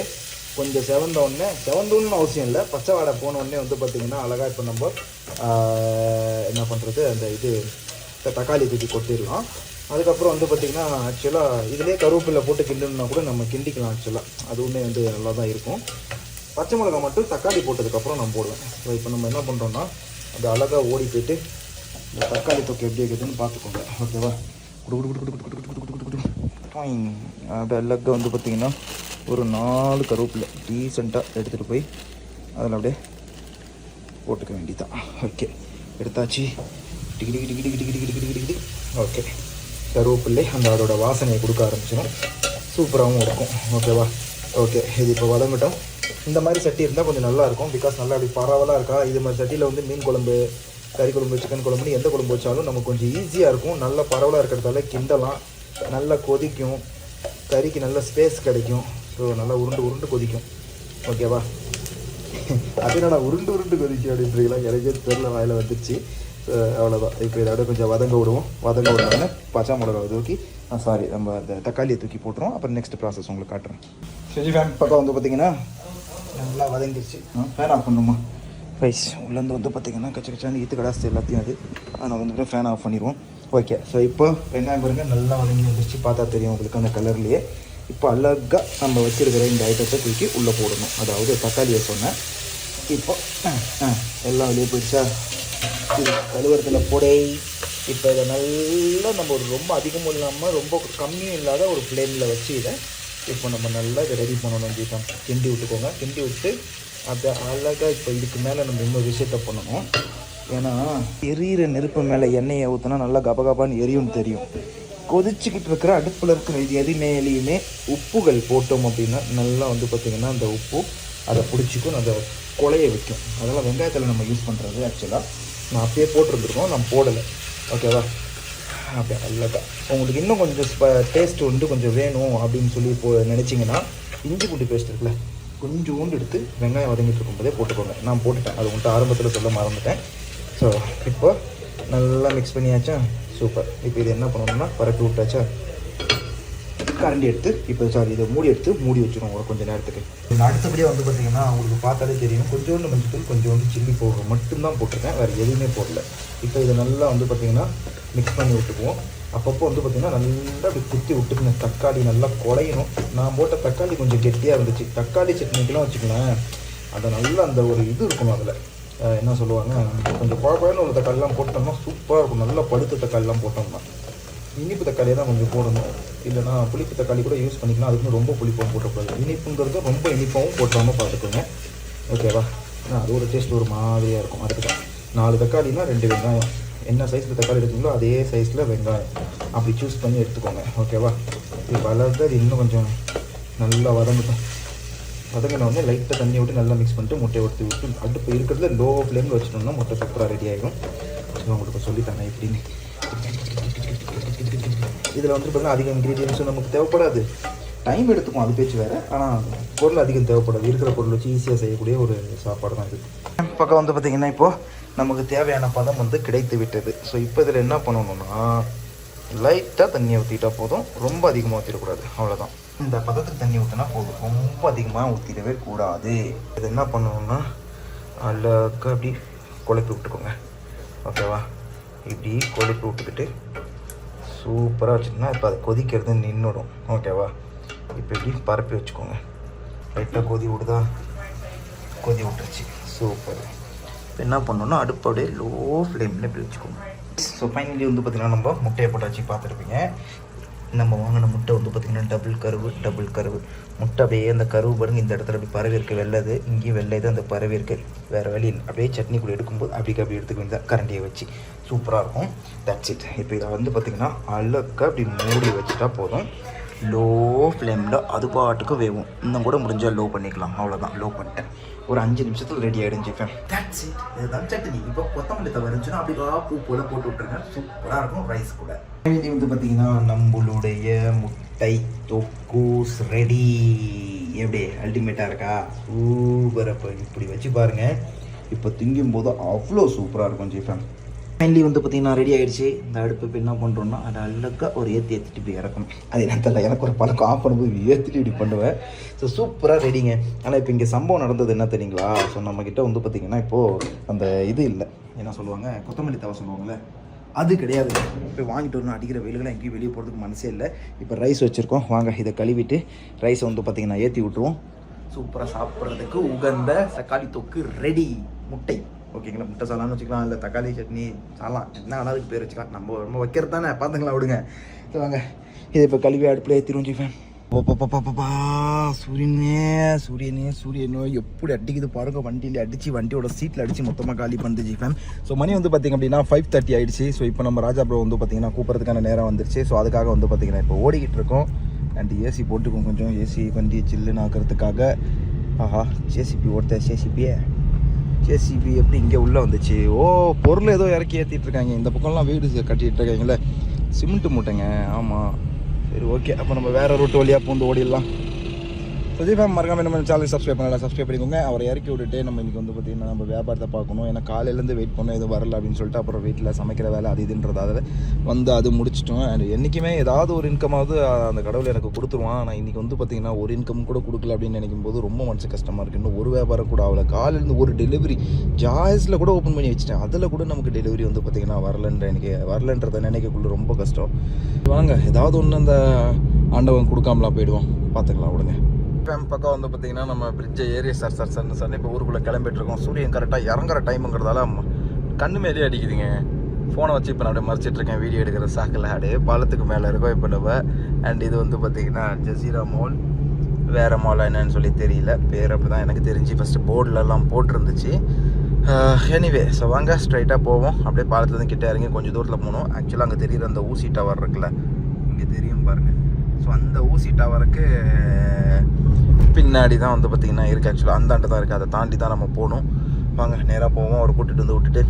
கொஞ்சம் செவந்த உடனே செவந்தோன்னு அவசியம் இல்லை பச்சை வாடை போன உடனே வந்து பார்த்திங்கன்னா அழகாக இப்போ நம்ம என்ன பண்ணுறது அந்த இது தக்காளி தூக்கி கொட்டிடலாம். அதுக்கப்புறம் வந்து பார்த்திங்கன்னா ஆக்சுவலாக இதிலே கருவேப்பிலை போட்டு கிண்டணும்னா கூட நம்ம கிண்டிக்கலாம் ஆக்சுவலாக அதுவுமே வந்து நல்லா தான் இருக்கும். பச்சை மிளகா மட்டும் தக்காளி போட்டதுக்கப்புறம் நான் போடுவேன். ஸோ இப்போ நம்ம என்ன பண்ணுறோன்னா அது அழகாக ஓடி போயிட்டு இந்த தக்காளி தொக்கு எப்படி இருக்குதுன்னு பார்த்துக்கோங்க ஓகேவா அப்படியே அழகாக வந்து பார்த்திங்கன்னா ஒரு நாலு கருவேப்பில் டீசெண்டாக எடுத்துகிட்டு போய் அதில் அப்படியே போட்டுக்க வேண்டியதான் ஓகே எடுத்தாச்சு டிகிடி டிகிடி டிகிடி டிகிடி டிகிடி டிகிடி ஓகே கருவேப்பிள்ளை அந்த அதோட வாசனையை கொடுக்க ஆரம்பிச்சிடும் சூப்பராகவும் இருக்கும் ஓகேவா ஓகே இது இப்போ வதங்கிட்டோம் இந்த மாதிரி சட்டி இருந்தால் கொஞ்சம் நல்லாயிருக்கும் பிகாஸ் நல்லா அப்படி பரவலாக இருக்கா இது மாதிரி சட்டியில் வந்து மீன் குழம்பு கறி குழம்பு சிக்கன் குழம்புன்னு எந்த குழம்பு வச்சாலும் நமக்கு கொஞ்சம் ஈஸியாக இருக்கும். நல்ல பரவலாக இருக்கிறதால கிண்டலாம். நல்லா கொதிக்கும். கறிக்கு நல்ல ஸ்பேஸ் கிடைக்கும். ஸோ நல்லா உருண்டு உருண்டு கொதிக்கும். ஓகேவா அது நான் உருண்டு உருண்டு கொதிக்கும் அப்படின்றீங்களா? எனக்கே தெரில வாயில் வந்துருச்சு. அவ்வளோதான் இப்போ இதை அப்படியே கொஞ்சம் வதங்க விடுவோம். வதங்க விடுவோம்னா பச்சை மிளகாவை தூக்கி சாரி நம்ம அந்த தக்காளியை தூக்கி போட்டுருவோம். அப்புறம் நெக்ஸ்ட் ப்ராசஸ் உங்களுக்கு காட்டுறேன். செஞ்சு ஃபேன் பக்கம் வந்து பார்த்தீங்கன்னா நல்லா வதங்கிருச்சு. ஃபேன் ஆஃப் பண்ணுமா? ரைஸ் உள்ளேருந்து வந்து பார்த்திங்கன்னா கச்ச கச்சான்னு ஈத்து கடாசு எல்லாத்தையும் அது. நான் வந்து ஃபேன் ஆஃப் பண்ணிடுவோம். ஓகே ஸோ இப்போ வெங்காயம் பாருங்கள் நல்லா வதங்கி வந்துருச்சு. பார்த்தா தெரியும் உங்களுக்கு அந்த கலர்லேயே இப்போ அழகாக நம்ம வச்சுருக்கிற இந்த ஐட்டத்தை தூக்கி உள்ளே போடணும். அதாவது தக்காளியை சொன்னேன். இப்போ எல்லாம் வெளியே போயிடுச்சா? இது கழுவுறதுல போடை. இப்போ இதை நல்லா நம்ம ஒரு ரொம்ப அதிகமும் இல்லாமல் ரொம்ப கம்மியும் இல்லாத ஒரு ஃப்ளேமில் வச்சு இதை இப்போ நம்ம நல்லா இதை ரெடி பண்ணணும் ஜீதம் கிண்டி விட்டுக்கோங்க. கிண்டி விட்டு அதை அழகாக இப்போ இதுக்கு மேலே நம்ம இன்னொரு விஷயத்த பண்ணணும். ஏன்னா எரியிற நெருப்பு மேலே எண்ணெயை ஊற்றினா நல்லா கபகபான்னு எரியும்னு தெரியும். கொதிச்சுக்கிட்டு இருக்கிற அடுப்பில் இருக்கிற இது மேலேயுமே உப்புகள் போட்டோம் அப்படின்னா நல்லா வந்து பார்த்திங்கன்னா அந்த உப்பு அதை பிடிச்சிக்கும் அந்த கொலைய வைக்கும். அதெல்லாம் வெங்காயத்தில் நம்ம யூஸ் பண்ணுறது ஆக்சுவலாக நான் அப்படியே போட்டிருந்துருக்கோம் நான் போடலை. ஓகேவா அப்படியே அழகா. உங்களுக்கு இன்னும் கொஞ்சம் டேஸ்ட் வந்து கொஞ்சம் வேணும் அப்படின்னு சொல்லி இப்போ நினச்சிங்கன்னா இஞ்சி பூண்டு பேஸ்ட் இருக்குல்ல கொஞ்சோண்டு எடுத்து வெங்காயம் வதங்கிட்டு இருக்கும்போதே போட்டுக்கோங்க. நான் போட்டுட்டேன். அது உங்கள்கிட்ட ஆரம்பத்தில் சொல்ல மறந்துட்டேன். ஸோ இப்போ நல்லா மிக்ஸ் பண்ணியாச்சா? சூப்பர் இப்போ இது என்ன பண்ணணும்னா பரப்பி விட்டாச்சா? கரண்டி எடுத்து இப்போ சாரி இதை மூடி எடுத்து மூடி வச்சுருவோம் ஒரு கொஞ்சம் நேரத்துக்கு. இது அடுத்தபடியாக வந்து பார்த்தீங்கன்னா உங்களுக்கு பார்த்தாலே தெரியும். கொஞ்சோண்டு மஞ்சள் கொஞ்சோண்டு சில்லி பவுடர் மட்டும்தான் போட்டிருக்கேன். வேறு எதுவுமே போடல. இப்போ இதை நல்லா வந்து பார்த்திங்கன்னா மிக்ஸ் பண்ணி விட்டுக்குவோம். அப்பப்போ வந்து பார்த்தீங்கன்னா நல்லா அப்படி குத்தி விட்டுக்கணும் தக்காளி நல்லா குழையணும் நான் போட்ட தக்காளி கொஞ்சம் கெட்டியாக இருந்துச்சு. தக்காளி சட்னிக்கெலாம் வச்சுக்கலாம் அது நல்லா அந்த ஒரு இது இருக்கணும் அதில். என்ன சொல்லுவாங்க? கொஞ்சம் குழப்பம்னு ஒரு தக்காளிலாம் போட்டோம்னா சூப்பராக இருக்கும். நல்லா பழுத்த தக்காளிலாம் போட்டோம்னா. இனிப்பு தக்காளியை தான் கொஞ்சம் போடணும். இல்லைனா புளிப்பு தக்காளி கூட யூஸ் பண்ணிக்கலாம். அதுக்கு ரொம்ப புளிப்பாகவும் போட்டக்கூடாது இனிப்புங்கிறது ரொம்ப இனிப்பாகவும் போட்டாமல் பார்த்துக்கோங்க. ஓகேவா அது ஒரு டேஸ்ட் ஒரு மாதிரியாக இருக்கும். அதுக்கு தான். நாலு தக்காளினா ரெண்டு வெங்காயம். என்ன சைஸில் தக்காளி எடுத்தீங்களோ அதே சைஸில் வெங்காயம். அப்படி சூஸ் பண்ணி எடுத்துக்கோங்க ஓகேவா இது வளர்த்து அது இன்னும் கொஞ்சம் நல்லா வதங்கட்டும் வதங்கின உடனே லைட்டாக தண்ணி விட்டு நல்லா மிக்ஸ் பண்ணிட்டு முட்டையை ஊற்றி விட்டு அடுப்பு இருக்கிறதுல லோ ஃப்ளேமில் வச்சிட்டோம்னா முட்டை சூப்பராக ரெடி ஆகிடும் உங்களுக்கு சொல்லித்தானே எப்படின்னு இதில் வந்து பார்த்தீங்கன்னா அதிக இன்க்ரீடியன்ஸும் நமக்கு தேவைப்படாது. டைம் எடுத்துக்கும் அது பேச்சு வேறு ஆனால் பொருள் அதிகம் தேவைப்படாது. இருக்கிற பொருள் வச்சு ஈஸியாக செய்யக்கூடிய ஒரு சாப்பாடு தான் இது. பக்கம் வந்து பார்த்திங்கன்னா இப்போது நமக்கு தேவையான பதம் வந்து கிடைத்து விட்டது. ஸோ இப்போ இதில் என்ன பண்ணணும்னா லைட்டாக தண்ணியை ஊற்றிட்டா போதும். ரொம்ப அதிகமாக ஊற்றிடக்கூடாது அவ்வளோதான் இந்த பதத்துக்கு தண்ணி ஊற்றினா போதும். ரொம்ப அதிகமாக ஊற்றிடவே கூடாது. இது என்ன பண்ணணும்னா அழகாக அப்படி குழப்பி விட்டுக்கோங்க. ஓகேவா இப்படி குழப்பி விட்டுக்கிட்டு சூப்பராக வச்சுருந்தா இப்போ அது கொதிக்கிறது நின்றுடும் ஓகேவா இப்போ இப்படி பரப்பி வச்சுக்கோங்க. லைட்டாக கொதி விடுதா? கொதி விட்டுருச்சு. சூப்பர் இப்போ என்ன பண்ணணும்னா அடுப்பு அப்படியே லோ ஃப்ளேமில் இப்படி வச்சுக்கணும் ஸோ ஃபைனலி வந்து பார்த்திங்கன்னா நம்ம முட்டையை போட்டாச்சு பார்த்துருப்பீங்க. நம்ம வாங்கின முட்டை வந்து பார்த்திங்கன்னா டபுள் கருவு டபுள் கருவு. முட்டை அப்படியே அந்த கருவு பாருங்க இந்த இடத்துல அப்படி பறவை இருக்கு. வெள்ளது இங்கேயும் வெள்ளை அந்த பறவை இருக்கு. வேறு வழி இல்லை. அப்படியே சட்னி கூட எடுக்கும்போது அப்படி அப்படி எடுத்துக்க வேண்டியது கரண்டியை வச்சு. சூப்பராக இருக்கும். தட்ஸ் இட் இப்போ இதை வந்து பார்த்திங்கன்னா அழகாக அப்படி மூடி வச்சுட்டா போதும். லோ ஃப்ளேமில் அது பாட்டுக்கு வேகும் இன்னும் கூட முடிஞ்சால் லோ பண்ணிக்கலாம். அவ்வளோதான் லோ பண்ணிட்டேன். ஒரு அஞ்சு நிமிஷத்தில் ரெடி ஆகிடும் ஜிஃபேன் தட்ஸ் இட் இதுதான் சட்னி. இப்போ கொத்தமல்லி தவிர இருந்துச்சுன்னா அப்படியே பூ போல போட்டு விட்டுருங்க. சூப்பராக இருக்கும். ரைஸ் கூட. இது வந்து பார்த்தீங்கன்னா நம்மளுடைய முட்டை தொக்கூஸ் ரெடி எப்படி? அல்டிமேட்டாக இருக்கா? சூப்பர் அப்போ இப்படி வச்சு பாருங்கள் இப்போ திங்கும் போது அவ்வளோ சூப்பராக இருக்கும் ஜிஃபேன் ஃபைனலி வந்து பார்த்திங்கன்னா ரெடி ஆகிடுச்சு இந்த அடுப்பு இப்போ என்ன பண்ணுறோன்னா அதை அழகாக ஒரு ஏற்றி ஏற்றிட்டு போய் இறக்கணும். அது என்ன தெரியல எனக்கு ஒரு பழக்கம் ஆஃப் பண்ணும்போது ஏற்றிட்டு இப்படி பண்ணுவேன். ஸோ சூப்பராக ரெடிங்க ஆனால் இப்போ இங்கே சம்பவம் நடந்தது என்ன தெரியுங்களா? ஸோ நம்மக்கிட்ட வந்து பார்த்தீங்கன்னா இப்போது அந்த இது இல்லை. என்ன சொல்லுவாங்க? கொத்தமல்லி தவை சொல்லுவாங்கள்ல அது கிடையாது. இப்போ வாங்கிட்டு வரணும். அடிக்கிற வெயில்களை எங்கேயும் வெளியே போகிறதுக்கு மனசே இல்லை. இப்போ ரைஸ் வச்சுருக்கோம். வாங்க இதை கழுவிட்டு ரைஸை வந்து பார்த்திங்கன்னா ஏற்றி விட்ருவோம் சூப்பராக சாப்பிட்றதுக்கு உகந்த தக்காளி தொக்கு ரெடி முட்டை. ஓகேங்களா முட்டை சாலான்னு வச்சுக்கலாம் இல்லை தக்காளி சட்னி சாலாம் என்ன வேணாலும் அதுக்கு பேர் வச்சுக்கலாம். நம்ம ரொம்ப வைக்கிறது தானே? பார்த்துங்களா விடுங்க. இது வாங்க. இதை இப்போ கழுவி அடுப்பில் ஏற்றிருவோம் பாப்பா சூரியனே சூரியனே சூரியனோ. எப்படி அடிக்குது பாருங்க வண்டியில் அடிச்சு வண்டியோட சீட்டில் அடிச்சு மொத்தமாக காலி பண்ணுது ஜிஃபேன் ஸோ மணி வந்து பார்த்திங்க அப்படின்னா ஃபைவ் தேர்ட்டி ஆயிடுச்சு. ஸோ இப்போ நம்ம ராஜா ப்ரோ வந்து பார்த்திங்கன்னா கூப்பிட்றதுக்கான நேரம் வந்துருச்சு. ஸோ அதுக்காக வந்து பார்த்திங்கன்னா இப்போ ஓடிக்கிட்டு இருக்கோம். அண்ட் ஏசி போட்டுக்கோங்க கொஞ்சம். ஏசி வண்டி சில்லுன்னு ஆக்கிறதுக்காக. ஆஹா ஜேசிபி ஓட்ட ஜேசிபியே ஜேசிபி எப்படி இங்கே உள்ளே வந்துச்சு? ஓ பொருள் ஏதோ இறக்கி ஏற்றிட்டு இருக்காங்க. இந்த பக்கம்லாம் வீடு கட்டிகிட்டு இருக்காங்களே சிமெண்ட் மூட்டைங்க. ஆமாம் சரி ஓகே அப்போ நம்ம வேறு ரூட் வழியாக பூந்து ஓடிடலாம். சுஜி ஃபேம் மறக்காம நம்ம சேனல் சப்ஸ்கிரைப் பண்ணலாம் சப்ஸ்கிரைப் பண்ணிக்கோங்க. அவரை இறக்கி விட்டுட்டு நம்ம இன்றைக்கி வந்து பார்த்திங்கன்னா நம்ம வியாபாரத்தை பார்க்கணும். ஏன்னா காலையிலேருந்து வெயிட் பண்ணோம் எதுவும் வரல அப்படின்னு சொல்லிட்டு அப்புறம் வீட்டில் சமைக்கிற வேலை அது இதுன்றதால வந்து அது முடிச்சிட்டோம். அண்ட் என்றைக்குமே ஏதாவது ஒரு இன்கமாவது அந்த கடவுள் எனக்கு கொடுத்துருவான். ஆனால் இன்றைக்கி வந்து பார்த்திங்கன்னா ஒரு இன்கம் கூட கொடுக்கல அப்படின்னு நினைக்கும் போது ரொம்ப மனசு கஷ்டமாக இருக்குது இன்னும் ஒரு வியாபாரம் கூட ஆகல. காலையிலேருந்து ஒரு டெலிவரி ஜாய்ஸில் கூட ஓப்பன் பண்ணி வச்சுட்டேன். அதில் கூட நமக்கு டெலிவரி வந்து பார்த்திங்கன்னா வரலன்ற எனக்கு வரலன்றதை நினைக்கக்குள்ள ரொம்ப கஷ்டம். வாங்க ஏதாவது ஒன்று அந்த ஆண்டவன் கொடுக்காமலாம் போயிடுவோம் பார்த்துக்கலாம் விடுங்க ஃபேம் பக்கம் வந்து பார்த்தீங்கன்னா நம்ம பிரிட்ஜை ஏறி சார் சார் சார் சார். இப்போ ஊருக்குள்ளே கிளம்பிட்டு இருக்கோம். சூரியன் கரெக்டாக இறங்குற டைமுங்கிறதால கண்ணு மேலேயே அடிக்குதுங்க. ஃபோனை வச்சு இப்போ நான் அப்படியே மறைச்சிட்டு இருக்கேன். வீடியோ எடுக்கிற சாக்கில். அப்படியே பாலத்துக்கு மேலே இருக்கோம் இப்போ நம்ம. அண்ட் இது வந்து பார்த்தீங்கன்னா ஜசீரா மால் வேறு மால் என்னன்னு சொல்லி தெரியல. பேர் அப்படி தான் எனக்கு தெரிஞ்சு. ஃபஸ்ட்டு போர்டிலலாம் போட்டிருந்துச்சு. எனிவே ஸோ வாங்க ஸ்ட்ரைட்டாக போவோம். அப்படியே பாலத்துலேருந்து கிட்ட இறங்கி கொஞ்சம் தூரத்தில் போகணும். ஆக்சுவலாக அங்கே தெரியுற அந்த ஊசி டவர் இருக்குல்ல இங்கே தெரியும் பாருங்கள் ஸோ அந்த ஊசி டவருக்கு பின்னாடி தான் வந்து பார்த்திங்கன்னா இருக்குது ஆக்சுவலாக அந்தாண்டு தான் இருக்குது அதை தாண்டி தான் நம்ம போகணும். வாங்க நேராக போவோம். அவர் கூட்டிகிட்டு வந்து விட்டுட்டு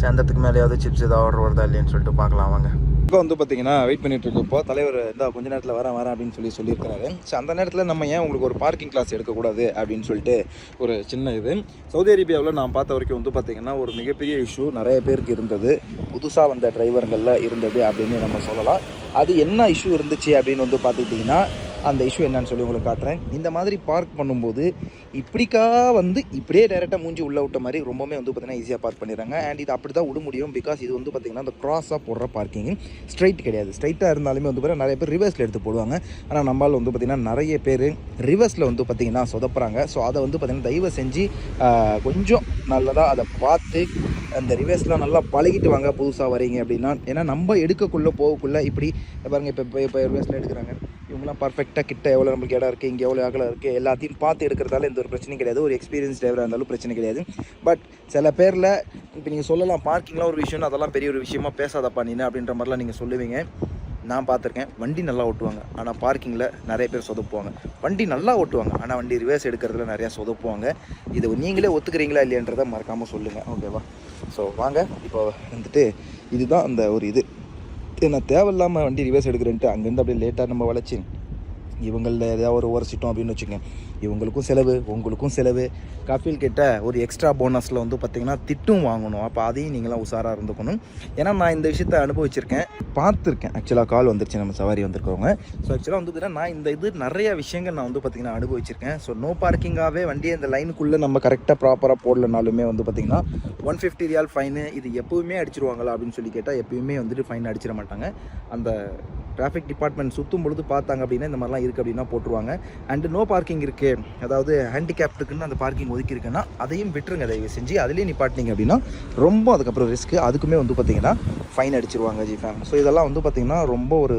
சேர்ந்ததுக்கு மேலேயாவது சிப்ஸ் ஏதாவது ஆர்டர் வருதா இல்லையான்னு சொல்லிட்டு பார்க்கலாம். வாங்க. இப்போ வந்து பார்த்தீங்கன்னா வெயிட் பண்ணிட்டு இருக்கோம் தலைவர் இந்த கொஞ்ச நேரத்தில் வரேன் வரேன் அப்படின்னு சொல்லி சொல்லியிருக்காரு ஸோ அந்த நேரத்தில் நம்ம ஏன் உங்களுக்கு ஒரு பார்க்கிங் கிளாஸ் எடுக்கக்கூடாது அப்படின்னு சொல்லிட்டு ஒரு சின்ன இது. சவுதி அரேபியாவில் நான் பார்த்த வரைக்கும் வந்து பார்த்தீங்கன்னா ஒரு மிகப்பெரிய இஷ்யூ நிறைய பேருக்கு இருந்தது. புதுசாக வந்த டிரைவர்களில் இருந்தது அப்படின்னு நம்ம சொல்லலாம். அது என்ன இஷ்யூ இருந்துச்சு அப்படின்னு வந்து பார்த்துக்கிட்டிங்கன்னா அந்த இஷ்யூ என்னன்னு சொல்லி உங்களுக்கு காட்டுறேன். இந்த மாதிரி பார்க் பண்ணும்போது இப்படிக்கா வந்து இப்படியே டேரெக்டாக மூஞ்சி உள்ளே விட்ட மாதிரி ரொம்பவுமே வந்து பார்த்தீங்கன்னா ஈஸியாக பார்க் பண்ணிடுறாங்க. அண்ட் இது அப்படி தான் விட முடியும் பிகாஸ் இது வந்து பார்த்தீங்கன்னா அந்த க்ராஸாக போடுற பார்க்கிங் ஸ்ட்ரைட் கிடையாது. ஸ்ட்ரைட்டாக இருந்தாலுமே வந்து பார்த்தீங்கன்னா நிறைய பேர் ரிவர்ஸில் எடுத்து போடுவாங்க. ஆனால் நம்மளால் வந்து பார்த்திங்கன்னா நிறைய பேர் ரிவர்ஸில் வந்து பார்த்திங்கன்னா சொதப்புறாங்க. ஸோ அதை வந்து பார்த்திங்கன்னா தயவு செஞ்சு கொஞ்சம் நல்லதாக அதை பார்த்து அந்த ரிவர்ஸ்லாம் நல்லா பழகிட்டு வாங்க புதுசாக வரீங்க அப்படின்னா. ஏன்னா நம்ம எடுக்கக்குள்ளே போகக்குள்ளே இப்படி பாருங்கள் இப்போ இப்போ ரிவர்ஸில் எடுக்கிறாங்க. இவங்கலாம் பர்ஃபெக்டாக கிட்ட எவ்வளோ நம்மளுக்கு இடம் இருக்குது இங்கே எவ்வளோ அகலம் இருக்குது எல்லாத்தையும் பார்த்து எடுக்கிறதால எந்த ஒரு பிரச்சனையும் கிடையாது. ஒரு எக்ஸ்பீரியன்ஸ் டிரைவராக இருந்தாலும் பிரச்சனை கிடையாது. பட் சில பேரில் இப்போ நீங்கள் சொல்லலாம் பார்க்கிங்லாம் ஒரு விஷயம் அதெல்லாம் பெரிய ஒரு விஷயமா பேசாதப்பா நீ அப்படின்ற மாதிரிலாம் நீங்கள் சொல்லுவீங்க. நான் பார்த்துருக்கேன் வண்டி நல்லா ஓட்டுவாங்க. ஆனால் பார்க்கிங்கில் நிறைய பேர் சொதப்புவாங்க. வண்டி நல்லா ஓட்டுவாங்க. ஆனால் வண்டி ரிவர்ஸ் எடுக்கிறதுல நிறையா சொதப்புவாங்க. இதை நீங்களே ஒத்துக்கிறீங்களா இல்லையன்றதை மறக்காமல் சொல்லுங்கள் ஓகேவா ஸோ வாங்க இப்போ வந்துட்டு இதுதான் அந்த ஒரு இது. நான் தேவையில்லாமல் வண்டி ரிவர்ஸ் எடுக்கிறேன்ட்டு அங்கேருந்து அப்படியே லேட்டாக நம்ம வளைச்சி இவங்களில் ஏதாவது ஒரு உரைச்சிட்டோம் அப்படின்னு வச்சுக்கோங்க. இவங்களுக்கும் செலவு உங்களுக்கும் செலவு. கஃபீல் கிட்ட ஒரு எக்ஸ்ட்ரா போனஸில் வந்து பார்த்திங்கன்னா திட்டும் வாங்கணும். அப்போ அதையும் நீங்களாம் உஷாராக இருந்துக்கணும். ஏன்னா நான் இந்த விஷயத்த அனுபவிச்சிருக்கேன். பார்த்துருக்கேன். ஆக்சுவலாக கால் வந்துருச்சு. நம்ம சவாரி வந்திருக்கவங்க. ஸோ ஆக்சுவலாக வந்து பார்த்தீங்கன்னா நான் இந்த இது நிறைய விஷயங்கள் நான் வந்து பார்த்திங்கன்னா அனுபவிச்சிருக்கேன். ஸோ நோ பார்க்கிங்காகவே வண்டியை இந்த லைனுக்குள்ளே நம்ம கரெக்டாக ப்ராப்பராக போடலனாலுமே வந்து பார்த்திங்கன்னா ஒன் ஃபிஃப்டி ரியால் ஃபைனு இது எப்பவுமே அடிச்சிருவாங்களா அப்படின்னு சொல்லி கேட்டால் எப்பயுமே வந்துட்டு ஃபைன் அடிச்சிட மாட்டாங்க. அந்த டிராஃபிக் டிபார்ட்மெண்ட் சுற்றும் பொழுது பார்த்தாங்க அப்படின்னா இந்த மாதிரிலாம் இருக்குது அப்படின்னா போட்டுருவாங்க. அண்டு நோ பார்க்கிங் இருக்குது அதாவது ஹேண்டிகேப்டுக்குன்னு அந்த பார்க்கிங் ஒதுக்கி இருக்குன்னா அதையும் விட்டுருங்க. தயவு செஞ்சு அதுலேயே நிப்பாட்டினீங்க அப்படின்னா ரொம்ப அதுக்கப்புறம் ரிஸ்க்கு அதுக்குமே வந்து பார்த்திங்கன்னா ஃபைன் அடிச்சிருவாங்க ஜி ஃபேம் ஸோ இதெல்லாம் வந்து பார்த்திங்கன்னா ரொம்ப ஒரு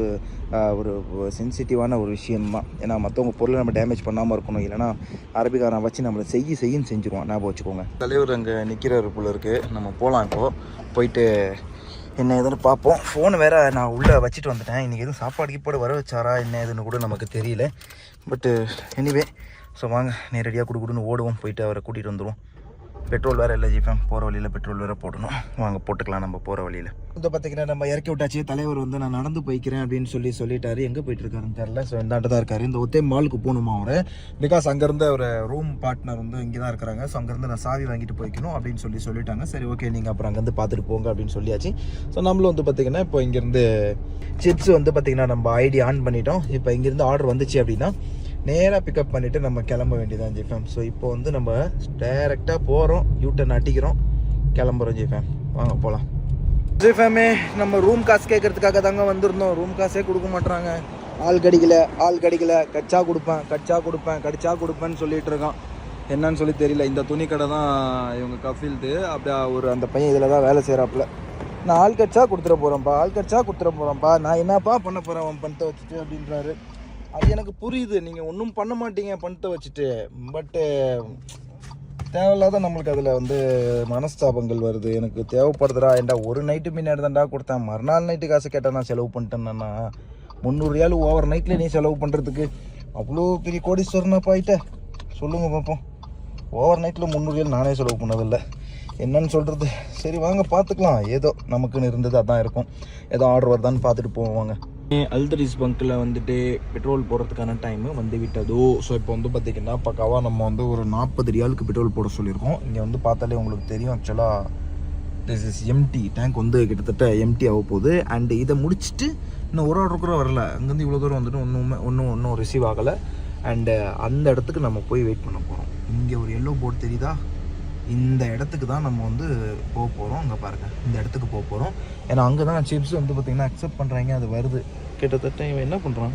ஒரு சென்சிட்டிவான ஒரு விஷயம் தான் ஏன்னா மற்றவங்க பொருளை நம்ம டேமேஜ் பண்ணாமல் இருக்கணும். இல்லைனா அரபிக்காரன் வச்சு நம்மளை செய்ய செய்யும் செஞ்சுருவான். ஞாபகம் வச்சுக்கோங்க. தலைவர் அங்கே நிற்கிறாரு போல இருக்குது நம்ம போகலாம் இப்போது போயிட்டு என்ன ஏதுன்னு பார்ப்போம். ஃபோன் வேறு நான் உள்ளே வச்சுட்டு வந்துட்டேன். இன்றைக்கி எதுவும் சாப்பாடு கீப்பாடு வர வச்சாரா என்ன ஏதுன்னு கூட நமக்கு தெரியல. பட்டு எனிவே ஸோ வாங்க நேரடியாக குடு குடுன்னு ஓடுவோம். போயிட்டு அவரை கூட்டிகிட்டு வந்துடுவோம் பெட்ரோல் வேறு இல்லை ஜிஃபம் போகிற வழியில் பெட்ரோல் வேறு போடணும். வாங்க போட்டுக்கலாம் நம்ம போகிற வழியில். வந்து பார்த்தீங்கன்னா நம்ம இறக்கி விட்டாச்சு. தலைவர் வந்து நான் நடந்து போய்க்கிறேன் அப்படின்னு சொல்லி சொல்லிட்டாரு. எங்கே போயிட்டுருக்காருன்னு தெரில ஸோ இந்தாண்டு தான் இருக்காரு. இந்த ஒத்தே மாலுக்கு போகணுமா அவர்? பிகாஸ் அங்கேருந்து ஒரு ரூம் பார்ட்னர் வந்து இங்கே தான் இருக்கிறாங்க. ஸோ அங்கேருந்து நான் சாவி வாங்கிட்டு போய்க்கணும் அப்படின்னு சொல்லி சொல்லிட்டாங்க. சரி ஓகே நீங்கள் அப்புறம் அங்கேருந்து பார்த்துட்டு போங்க அப்படின்னு சொல்லியாச்சு. ஸோ நம்மளும் வந்து பார்த்திங்கன்னா இப்போ இங்கேருந்து சிப்ஸ் வந்து பார்த்திங்கன்னா நம்ம ஐடி ஆன் பண்ணிட்டோம். இப்போ இங்கேருந்து ஆர்டர் வந்துச்சு அப்படின்னா நேராக பிக்கப் பண்ணிவிட்டு நம்ம கிளம்ப வேண்டியதான் ஜிஃபேம் ஸோ இப்போ வந்து நம்ம டைரெக்டாக போகிறோம் யூட்டன் அட்டிக்கிறோம் கிளம்புறோம் ஜிஃபேம் வாங்க போகலாம் ஜிஃபேமே நம்ம ரூம் காசு கேட்கறதுக்காக தாங்க வந்திருந்தோம். ரூம் காசே கொடுக்க மாட்டுறாங்க ஆள் கடிக்கல ஆள் கடிக்கல. கச்சா கொடுப்பேன் கச்சா கொடுப்பேன் கடிச்சா கொடுப்பேன்னு சொல்லிட்டு இருக்கான். என்னன்னு சொல்லி தெரியல. இந்த துணி கடை தான் இவங்க கஃபீல்டு. அப்படியே ஒரு அந்த பையன் இதில் தான் வேலை செய்கிறாப்புல நான் ஆள் கட்சா கொடுத்துட போகிறேன்ப்பா ஆள் கட்சா கொடுத்துட போகிறேன்ப்பா நான் என்னப்பா பண்ண போகிறேன் அவன் பண்ணிட்டு வச்சுட்டு அப்படின்றாரு. அது எனக்கு புரியுது. நீங்கள் ஒன்றும் பண்ண மாட்டீங்க பண்ணிட்டு வச்சுட்டு. பட்டு தேவையில்லாத நம்மளுக்கு அதில் வந்து மனஸ்தாபங்கள் வருது. எனக்கு தேவைப்படுதுடா ஏன்டா ஒரு நைட்டு முன்னாடி தான்டா கொடுத்தேன். மறுநாள் நைட்டு காசு கேட்டால் நான் செலவு பண்ணிட்டேன்னா. முந்நூறு ஓவர் நைட்டில் நீ செலவு பண்ணுறதுக்கு அவ்வளோ பெரிய கோடீஸ்வரனா ஆகிட்ட சொல்லுங்கள் பார்ப்போம் ஓவர் நைட்டில் முந்நூறு நானே செலவு பண்ணதில்லை. என்னன்னு சொல்கிறது சரி வாங்க பார்த்துக்கலாம் ஏதோ நமக்குன்னு இருந்தது அதான் இருக்கும். ஏதோ ஆர்டர் வருதான்னு பார்த்துட்டு போவாங்க அல்தரிஸ் பங்க்கில் வந்துட்டு பெட்ரோல் போடுறதுக்கான டைம் வந்து விட்டதோ? ஸோ இப்போ வந்து பார்த்திங்கன்னா பக்காவாக நம்ம வந்து ஒரு நாற்பது ரியாலுக்கு பெட்ரோல் போட சொல்லியிருக்கோம். இங்கே வந்து பார்த்தாலே உங்களுக்கு தெரியும் ஆக்சுவலாக திஸ் இஸ் எம்டி டேங்க் வந்து கிட்டத்தட்ட எம்டி ஆக போகுது. அண்ட் இதை முடிச்சுட்டு இன்னும் ஒரு ஆர்டர் கூட வரல. அங்கேருந்து இவ்வளோ தூரம் வந்துட்டு ஒன்றுமே ஒன்றும் ஒன்றும் ரிசீவ் ஆகலை. அண்டு அந்த இடத்துக்கு நம்ம போய் வெயிட் பண்ண போகிறோம் இங்கே ஒரு எல்லோ போர்டு தெரியுதா? இந்த இடத்துக்கு தான் நம்ம வந்து போக போகிறோம் அங்கே பாருங்கள் இந்த இடத்துக்கு போக போகிறோம் ஏன்னா அங்கே தான் சிப்ஸ் வந்து பார்த்திங்கன்னா அக்செப்ட் பண்ணுறாங்க அது வருது. கிட்டத்தட்ட இவன் என்ன பண்ணுறான்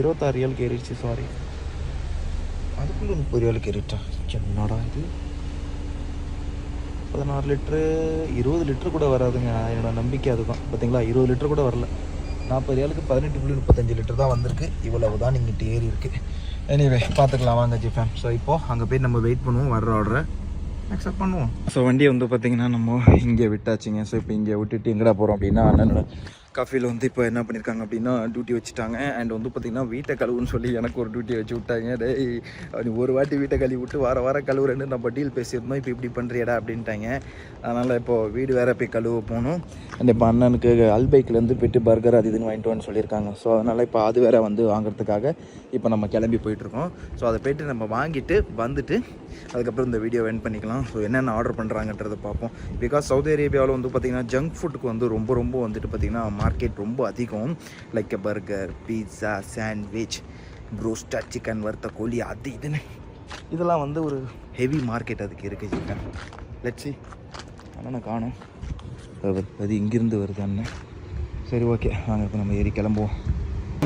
இருபத்தாறு ரியல் ஏறிடுச்சு சாரி அதுக்குள்ளே முப்பது ரியலுக்கு ஏறிட்டா என்னடா இது? பதினாறு லிட்ரு இருபது லிட்டரு கூட வராதுங்க. என்னோட நம்பிக்கை அதுதான். பார்த்தீங்களா இருபது லிட்ரு கூட வரல. நாற்பது ஏழுக்கு பதினெட்டு புள்ளி முப்பத்தஞ்சு லிட்டர் தான் வந்திருக்கு. இவ்வளவு தான் நீங்கள் ஏறி இருக்கு எனிவே பார்த்துக்கலாம் வாங்க ஜிஃபேம் ஸோ இப்போது அங்கே போய் நம்ம வெயிட் பண்ணுவோம். வர்ற ஆர்டரை அக்செப்ட் பண்ணுவோம். ஸோ வண்டியை வந்து பார்த்திங்கன்னா நம்ம இங்கே விட்டாச்சுங்க. ஸோ இப்போ இங்கே விட்டுட்டு எங்கடா போகிறோம் அப்படின்னா அண்ணனோட கஃபியில் வந்து இப்போ என்ன பண்ணியிருக்காங்க அப்படின்னா டியூட்டி வச்சுட்டாங்க. அண்ட் வந்து பார்த்திங்கன்னா வீட்டை கழுவுன்னு சொல்லி எனக்கு ஒரு டியூட்டி வச்சு விட்டாங்க. டே நீ ஒரு வாட்டி வீட்டை கழுவி விட்டு வார வாரம் கழுவுறேன்னு நம்ம டீல் பேசியிருந்தோம். இப்போ இப்படி பண்ணுறியடா அப்படின்ட்டாங்க. அதனால் இப்போது வீடு வேற போய் கழுவ போகணும். அண்ட் இப்போ அண்ணனுக்கு அல்பைக்லேருந்து போய்ட்டு பர்கர் அது இதுன்னு வாங்கிட்டு வந்து சொல்லியிருக்காங்க. ஸோ அதனால் இப்போ அது வேற வந்து வாங்குறதுக்காக இப்போ நம்ம கிளம்பி போயிட்டுருக்கோம். ஸோ அதை போயிட்டு நம்ம வாங்கிட்டு வந்துட்டு அதுக்கப்புறம் இந்த வீடியோ வென் பண்ணிக்கலாம். ஸோ என்னென்ன ஆர்டர் பண்ணுறாங்கன்றதை பார்ப்போம். பிகாஸ் சவுதி அரேபியாவில் வந்து பார்த்திங்கன்னா ஜங்க் ஃபுட்டுக்கு வந்து ரொம்ப ரொம்ப வந்துட்டு பார்த்திங்கன்னா மார்க்கெட் ரொம்ப அதிகம். Like burger pizza sandwich broasted chicken வறுத்த கோழி அது இதுன்னு. இதெல்லாம் வந்து ஒரு ஹெவி மார்க்கெட் அதுக்கு இருக்குது சிக்கன் லட்சி ஆனால் காணும். அது இங்கேருந்து இங்கிருந்து வருது அண்ணன் சரி ஓகே. நாங்கள் இப்போ நம்ம ஏறி கிளம்புவோம்.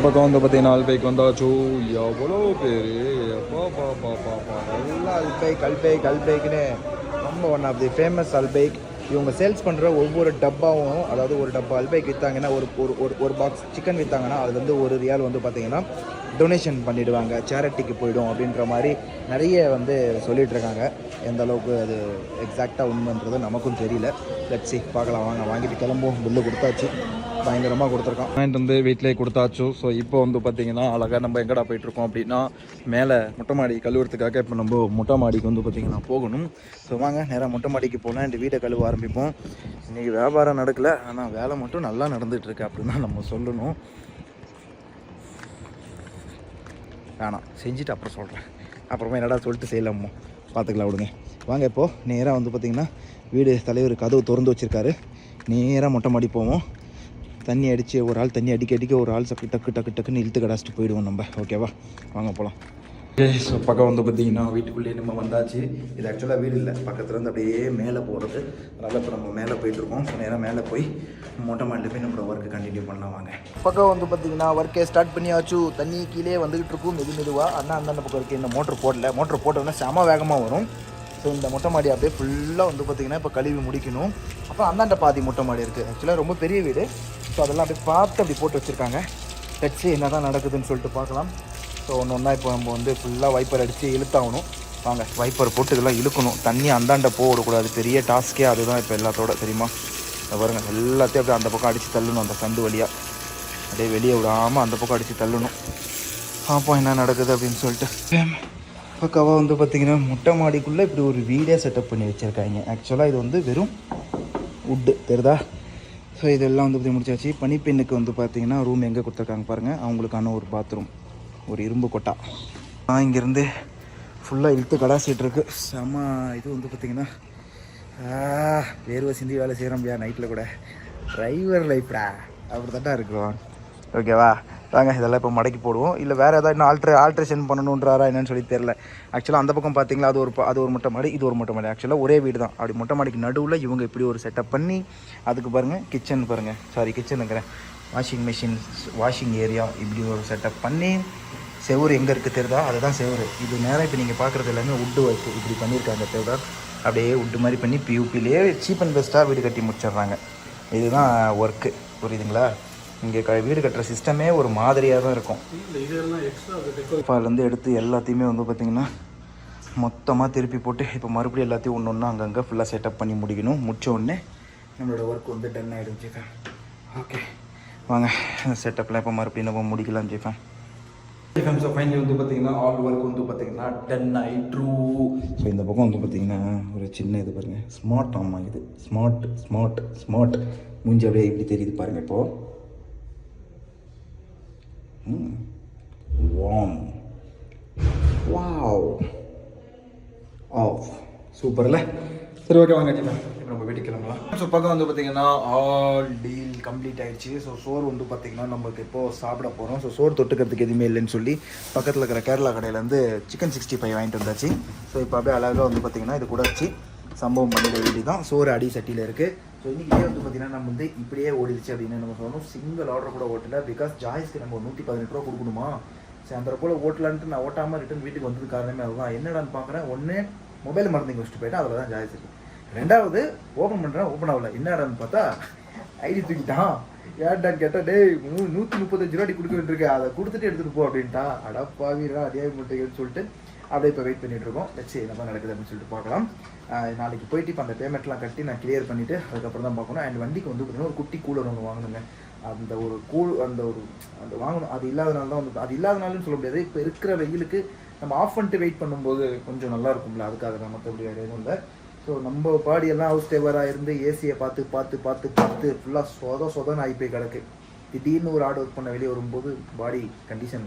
பக்கம் வந்து பார்த்தீங்கன்னா ஆல்பைக் வந்தாச்சோ. எவ்வளோ பேர்? அப்பா பா பா பா பா எல்லாம் அல்பைக் அல்பைக் அல்பைக்னு. ரொம்ப one of the famous Albaik. இவங்க சேல்ஸ் பண்ணுற ஒவ்வொரு டப்பாவும் அதாவது ஒரு டப்பா அல்பைக் விற்றாங்கன்னா ஒரு ஒரு ஒரு ஒரு பாக்ஸ் சிக்கன் விற்றாங்கன்னா அது வந்து ஒரு ரியால் வந்து பார்த்தீங்கன்னா டொனேஷன் பண்ணிவிடுவாங்க சேரிட்டிக்கு போயிடும் அப்படின்ற மாதிரி நிறைய வந்து சொல்லிகிட்ருக்காங்க எந்த அளவுக்கு அது எக்ஸாக்டாக உண்மைன்றது நமக்கும் தெரியல. லட்சி பார்க்கலாம். வாங்க வாங்கிட்டு கிளம்புவோம். பில்லு கொடுத்தாச்சு. பயங்கரமாக கொடுத்துருக்கான். வாங்கிட்டு வந்து வீட்டிலே கொடுத்தாச்சு. ஸோ இப்போ வந்து பார்த்தீங்கன்னா அழகாக நம்ம எங்கடா போயிட்டுருக்கோம் அப்படின்னா மேலே மொட்டை மாடி கழுவுறதுக்காக இப்போ நம்ம மொட்டை மாடிக்கு வந்து பார்த்திங்கன்னா போகணும். ஸோ வாங்க நேராக மொட்டை மாடிக்கு போனால் இந்த வீட்டை கழுவ ஆரம்பிப்போம். இன்றைக்கி வியாபாரம் நடக்கல. ஆனால் வேலை மட்டும் நல்லா நடந்துகிட்ருக்கு அப்படின்னு தான் நம்ம சொல்லணும். வேணாம். செஞ்சுட்டு அப்புறம் சொல்கிறேன் அப்புறமா என்னடா சொல்லிட்டு செய்யலாமோ? பார்த்துக்கலாம் விடுங்க. வாங்க இப்போது நேராக வந்து பார்த்திங்கன்னா வீடு தலைவர் கதவு திறந்து வச்சுருக்காரு. நேராக மொட்டை மாடி போவோம். தண்ணி அடித்து ஒரு ஆள் தண்ணி அடிக்க அடிக்க ஒரு ஆள் சக்கு டக்கு டக்கு டக்குன்னு இழுத்து கடாச்சிட்டு போயிடுவோம் நம்ம. ஓகேவா வாங்க போகலாம் ஸோ பக்கம் வந்து பார்த்தீங்கன்னா வீட்டுக்குள்ளேயே நம்ம வந்தாச்சு. இது ஆக்சுவலாக வீடு இல்லை. பக்கத்தில் இருந்து அப்படியே மேலே போகிறது அதனால் இப்போ நம்ம மேலே போயிட்டுருக்கோம் நேராக மேலே போய் மொட்டை மாடியில் போய் நம்மளோட ஒர்க்கு கண்டினியூ பண்ணலாம் வாங்க. பக்கம் வந்து பார்த்தீங்கன்னா ஒர்க்கே ஸ்டார்ட் பண்ணியாச்சு. தண்ணி கீழே வந்துகிட்டு இருக்கும். மெது மெதுவாக அண்ணா அந்தாண்ட பக்கம் இருக்குது இந்த மோட்டர் போடல. மோட்டர் போட்டோன்னா செம வேகமாக வரும். ஸோ இந்த மொட்டை மாடி அப்படியே ஃபுல்லாக வந்து பார்த்திங்கன்னா இப்போ கழுவி முடிக்கணும். அப்புறம் அந்தாண்ட பாதி மொட்டை மாடி இருக்குது ஆக்சுவலாக ரொம்ப பெரிய வீடு. ஸோ அதெல்லாம் அப்படியே பார்த்து அப்படி போட்டு வச்சுருக்காங்க. வச்சு என்ன தான் நடக்குதுன்னு சொல்லிட்டு பார்க்கலாம். ஸோ ஒன்று ஒன்றா இப்போ நம்ம வந்து ஃபுல்லாக வைப்பர் அடித்து இழுத்தாகணும். வாங்க வைப்பர் போட்டு இதெல்லாம் இழுக்கணும். தண்ணி அந்தாண்ட போடக்கூடாது. பெரிய டாஸ்க்கே அதுதான் இப்போ எல்லாத்தோட தெரியுமா? பாருங்கள் எல்லாத்தையும் அப்படியே அந்த பக்கம் அடித்து தள்ளணும் அந்த சந்து வழியாக அப்படியே வெளியே விடாமல் அந்த பக்கம் அடித்து தள்ளணும். பார்ப்போம் என்ன நடக்குது அப்படின்னு சொல்லிட்டு. பக்காவாக வந்து பார்த்தீங்கன்னா முட்டை மாடிக்குள்ளே இப்படி ஒரு வீடே செட்டப் பண்ணி வச்சுருக்காங்க. ஆக்சுவலாக இது வந்து வெறும் உட்டு தெரியுதா? ஸோ இதெல்லாம் வந்து இப்படி முடிச்சாச்சு. பனிப்பெண்ணுக்கு வந்து பார்த்தீங்கன்னா ரூம் எங்கே கொடுத்துருக்காங்க பாருங்கள் அவங்களுக்கான ஒரு பாத்ரூம் ஒரு இரும்பு கொட்டா. நான் இங்கேருந்து ஃபுல்லாக இழுத்து கடாசிட்டு இருக்கு. செம இது வந்து பார்த்திங்கன்னா வேர்வை சிந்தி வேலை செய்கிறோம்யா நைட்டில் கூட. டிரைவர் லைஃப்டா அப்படி தாட்டா இருக்கிறோம் ஓகேவா வாங்க இதெல்லாம் இப்போ மடக்கி போடுவோம். இல்லை வேறு ஏதாவது இன்னும் ஆல்ட்ரே ஆல்ட்ரேஷன் பண்ணணுன்றாரா என்னன்னு சொல்லி தெரில ஆக்சுவலாக அந்த பக்கம் பார்த்தீங்களா அது ஒரு அது ஒரு மொட்டை மாடி இது ஒரு மொட்டை மாடி. ஆக்சுவலாக ஒரே வீடு தான். அப்படி மொட்டை மாடிக்கு நடுவில் இவங்க இப்படி ஒரு செட்டப் பண்ணி அதுக்கு பாருங்கள் கிச்சன் பாருங்கள் சாரி கிச்சனுங்கிறேன் வாஷிங் மிஷின் வாஷிங் ஏரியா இப்படி ஒரு செட்டப் பண்ணி செவுரு எங்கே இருக்குது தெரியுதா? அதுதான் செவுரு. இது நேரம் இப்போ நீங்கள் பார்க்குறது எல்லாமே உட்டு ஒர்க் இப்படி பண்ணியிருக்காங்க தெரியுதா அப்படியே உட்டு மாதிரி பண்ணி பியூபிலேயே சீப் அண்ட் பெஸ்ட்டாக வீடு கட்டி முடிச்சிடுறாங்க. இதுதான் ஒர்க்கு புரியுதுங்களா? இங்கே க வீடு கட்டுற சிஸ்டமே ஒரு மாதிரியாக தான் இருக்கும் இருந்து எடுத்து எல்லாத்தையுமே வந்து பார்த்திங்கன்னா மொத்தமாக திருப்பி போட்டு இப்போ மறுபடியும் எல்லாத்தையும் ஒன்று ஒன்று அங்கங்கே ஃபுல்லாக செட்டப் பண்ணி முடிக்கணும். முடிச்ச உடனே நம்மளோட ஒர்க் வந்து டன் ஆகிடும் ஜிஃபேன் ஓகே வாங்க செட்டப்லாம் இப்போ மறுபடியும் நம்ம முடிக்கலாம் ஜிஃபேன் ஜிஃபேன் ஆஃப் ஃபைனலி வந்து பார்த்தீங்கன்னா ஆல் ஒர்க் வந்து பார்த்தீங்கன்னா ஐட் ட்ரூ ஸோ இந்த பக்கம் வந்து பார்த்தீங்கன்னா ஒரு சின்ன இது பாருங்கள் ஸ்மார்ட் ஆமாம் இது. ஸ்மார்ட் ஸ்மார்ட் ஸ்மார்ட் மூஞ்சி அப்படியே இப்படி தெரியுது பாருங்கள் இப்போது வாம் வாவ் ஆஃப் சூப்பர்ல சரி ஓகே வாங்க நம்ம வீட்டுக்கு கிளம்பலாம். ஸோ பக்கம் வந்து பார்த்தீங்கன்னா ஆல் டீல் கம்ப்ளீட் ஆயிடுச்சு. ஸோ சோறு வந்து பார்த்தீங்கன்னா நமக்கு இப்போ சாப்பிட போகிறோம் ஸோ சோறு தொட்டுக்கிறதுக்கு எதுவுமே இல்லைன்னு சொல்லி பக்கத்தில் இருக்கிற கேரளா கடையிலேருந்து சிக்கன் சிக்ஸ்டி ஃபைவ் வாங்கிட்டு வந்தாச்சு. ஸோ இப்போ அப்படியே அழகாக வந்து பார்த்தீங்கன்னா இது கூட வச்சு சம்பவம் பண்ணிட வேண்டி தான் சோறு அடி சட்டியில் இருக்குது ஸோ இன்றைக்கே வந்து பார்த்தீங்கன்னா நம்ம வந்து இப்படியே ஓடிடுச்சு அப்படின்னு நம்ம சொல்லணும். சிங்கிள் ஆர்டர் கூட ஓட்டல. பிகாஸ் ஜாய்ஸ்க்கு நம்ம ஒரு நூற்றி பதினெட்டு ரூபா கொடுக்கணுமா? சரி அந்த போல் ஓட்டலான்ட்டு நான் ஓட்டாமல் ரிட்டன் வீட்டுக்கு வந்தது காரணமே அதுதான். என்னடான்னு பார்க்குறேன் ஒன்று மொபைல் மறந்து வச்சுட்டு போயிட்டேன். அதில் தான் ஜாய்ஸ் இருக்குது ரெண்டாவது ஓப்பன் பண்ணுறேன் ஓப்பன் ஆகல. என்னடான்னு பார்த்தா ஐடி தூக்கிட்டான். ஏன்டான்னு கேட்டால் டேய் நூ நூற்றி முப்பத்தஞ்சு ரூபாடி கொடுக்க வேண்டியிருக்கேன் அதை கொடுத்துட்டு எடுத்துகிட்டு போ அப்படின்ட்டா. அடப்பாவீரா அதே முட்டைகள்னு சொல்லிட்டு அப்படியே இப்போ வெயிட் பண்ணிட்டு இருக்கோம். வச்சு என்ன நடக்குது அப்படின்னு சொல்லிட்டு பார்க்கலாம். நாளைக்கு போயிட்டு இப்போ அந்த பேமெண்ட்லாம் கட்டி நான் கிளியர் பண்ணிவிட்டு அதுக்கப்புறம் தான் பார்க்கணும். அண்ட் வண்டிக்கு வந்து பார்த்தீங்கன்னா ஒரு குட்டி கூலர் ஒன்று வாங்கணுங்க. அந்த ஒரு கூல் அந்த ஒரு அந்த வாங்கணும். அது இல்லாதனால தான் வந்து அது இல்லாதனாலும் சொல்ல முடியாது. இப்போ இருக்கிற வெயிலுக்கு நம்ம ஆஃப் பண்ணிட்டு வெயிட் பண்ணும்போது கொஞ்சம் நல்லா இருக்கும்ல. அதுக்காக தான் மற்றபடி வேறு எதுவும் இல்லை. ஸோ நம்ம பாடி எல்லாம் ஹவுஸ் டேவராக இருந்து ஏசியை பார்த்து பார்த்து பார்த்து பார்த்து ஃபுல்லாக சொத சொதன்னு ஆகி போய் கிடக்கு. திடீர்னு ஒரு ஹார்ட் ஒர்க் பண்ண வெளியே வரும்போது பாடி கண்டிஷன்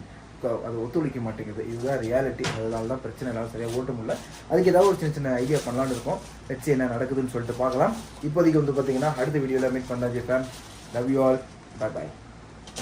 அது ஒத்துழைக்க மாட்டேங்குது. இதுதான் ரியாலிட்டி அதனால தான் பிரச்சனை இல்லாமல் சரியாக ஓட்ட முடியல. அதுக்கு ஏதாவது ஒரு சின்ன சின்ன ஐடியா பண்ணலான்னு இருக்கோம். வச்சு என்ன நடக்குதுன்னு சொல்லிட்டு பார்க்கலாம். இப்போதைக்கு வந்து பார்த்தீங்கன்னா அடுத்த வீடியோவில் மீட் பண்ணலாம் G fam love you all bye bye